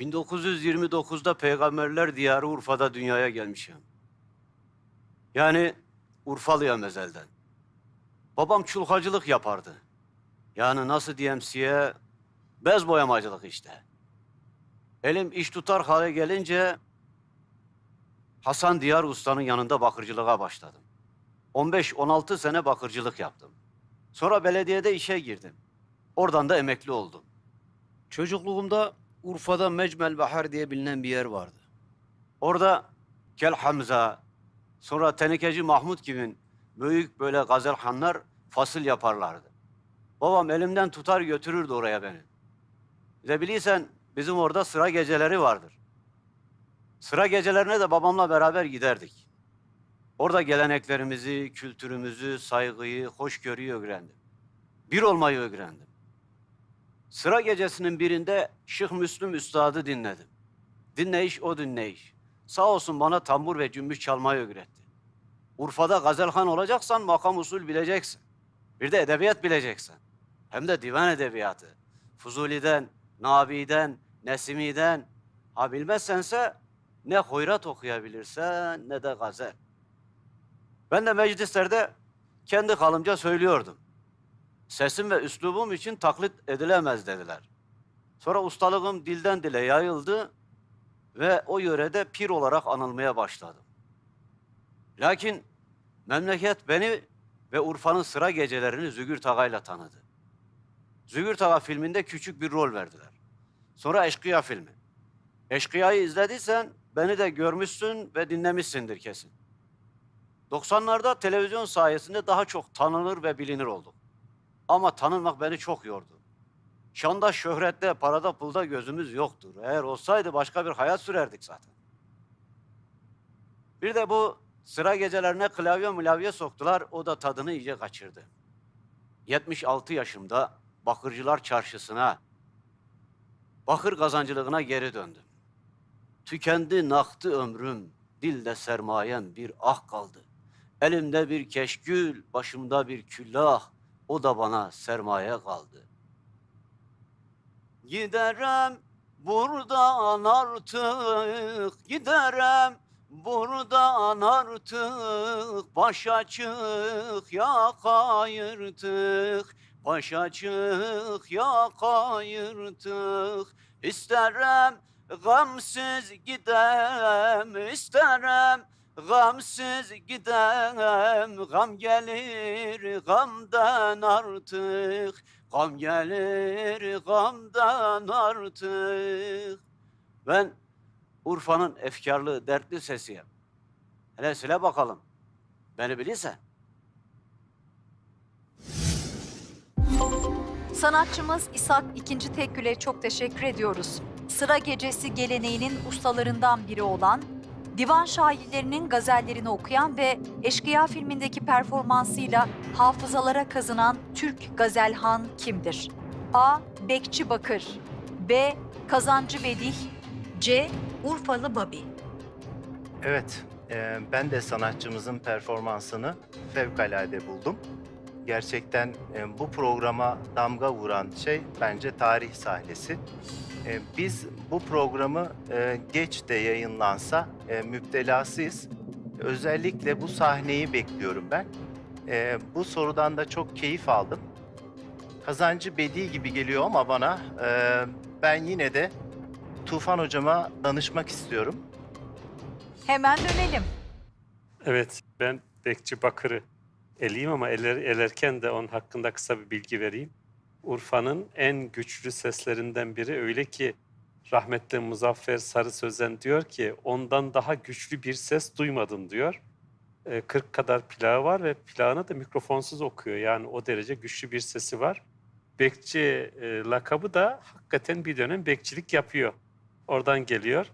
1929'da peygamberler diyarı Urfa'da dünyaya gelmişim. Yani Urfalıyam ezelden. Babam çulhacılık yapardı. Yani nasıl diyeyim size, bez boyamacılık işte. Elim iş tutar hale gelince Hasan Diyar Usta'nın yanında bakırcılığa başladım. 15-16 sene bakırcılık yaptım. Sonra belediyede işe girdim. Oradan da emekli oldum. Çocukluğumda Urfa'da Mecmel Bahar diye bilinen bir yer vardı. Orada Kel Hamza, sonra Tenekeci Mahmut gibi büyük böyle gazelhanlar fasıl yaparlardı. Babam elimden tutar götürürdü oraya beni. De bilirsen bizim orada sıra geceleri vardır. Sıra gecelerine de babamla beraber giderdik. Orada geleneklerimizi, kültürümüzü, saygıyı, hoşgörüyü öğrendim. Bir olmayı öğrendim. Sıra gecesinin birinde Şeyh Müslüm Üstad'ı dinledim. Dinleyiş o dinleyiş. Sağ olsun bana tambur ve cümbüş çalmayı öğretti. Urfa'da gazelhan olacaksan makam usul bileceksin. Bir de edebiyat bileceksin. Hem de divan edebiyatı. Fuzuli'den, Nabi'den, Nesimi'den. Ha bilmezsense ne hoyrat okuyabilirsen ne de gazel. Ben de meclislerde kendi kalımca söylüyordum. Sesim ve üslubum için taklit edilemez dediler. Sonra ustalığım dilden dile yayıldı ve o yörede pir olarak anılmaya başladım. Lakin memleket beni ve Urfa'nın sıra gecelerini Zügürt Ağa'yla tanıdı. Zügürt Ağa filminde küçük bir rol verdiler. Sonra Eşkıya filmi. Eşkıya'yı izlediysen beni de görmüşsün ve dinlemişsindir kesin. 90'larda televizyon sayesinde daha çok tanınır ve bilinir olduk. Ama tanınmak beni çok yordu. Şanda, şöhrette, parada, pulda gözümüz yoktur. Eğer olsaydı başka bir hayat sürerdik zaten. Bir de bu sıra gecelerine klavye milavye soktular, o da tadını iyice kaçırdı. 76 yaşımda Bakırcılar Çarşısı'na, bakır kazancılığına geri döndüm. Tükendi naktı ömrüm, dilde sermayem bir ah kaldı. Elimde bir keşkül, başımda bir küllah, o da bana sermaye kaldı. Giderem buradan artık, giderem buradan artık. Baş açık yaka yırtık, baş açık yaka yırtık. İsterim gamsız gidem, isterim gamsız gidem. Gam gelir gamdan artık, gam gelir gamdan artık. Ben Urfa'nın efkarlı, dertli sesiyim. Hele söyle bakalım. Beni bilirsen. Sanatçımız İshak II. Tekkül'e çok teşekkür ediyoruz. Sıra gecesi geleneğinin ustalarından biri olan, divan şairlerinin gazellerini okuyan ve Eşkıya filmindeki performansıyla hafızalara kazınan Türk gazelhan kimdir? A. Bekçi Bakır B. Kazancı Bedih C. Urfalı Babi Evet, e, ben de sanatçımızın performansını fevkalade buldum. Gerçekten e, bu programa damga vuran şey bence tarih sahnesi. E, biz bu programı e, geç de yayınlansa e, müptelasıyız. Özellikle bu sahneyi bekliyorum ben. E, bu sorudan da çok keyif aldım. Kazancı bedi gibi geliyor ama bana e, ben yine de Tufan hocama danışmak istiyorum. Hemen dönelim. Evet, ben Bekçi Bakır'ı eleyim ama eler, elerken de onun hakkında kısa bir bilgi vereyim. Urfa'nın en güçlü seslerinden biri öyle ki rahmetli Muzaffer Sarı Sözen diyor ki ondan daha güçlü bir ses duymadım diyor. Ee, 40 kadar plağı var ve plağını da mikrofonsuz okuyor. Yani o derece güçlü bir sesi var. Bekçi e, lakabı da hakikaten bir dönem bekçilik yapıyor. Oradan geliyor.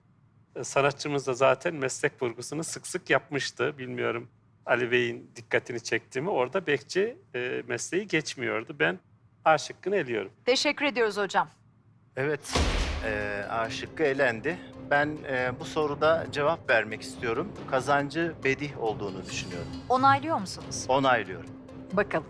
E, Sanatçımız da zaten meslek vurgusunu sık sık yapmıştı. Bilmiyorum Ali Bey'in dikkatini çekti mi? Orada bekçi e, mesleği geçmiyordu. Ben A şıkkını eliyorum. Teşekkür ediyoruz hocam. Evet, e, A şıkkı elendi. Ben e, bu soruda cevap vermek istiyorum. Kazancı bedih olduğunu düşünüyorum. Onaylıyor musunuz? Onaylıyorum. Bakalım.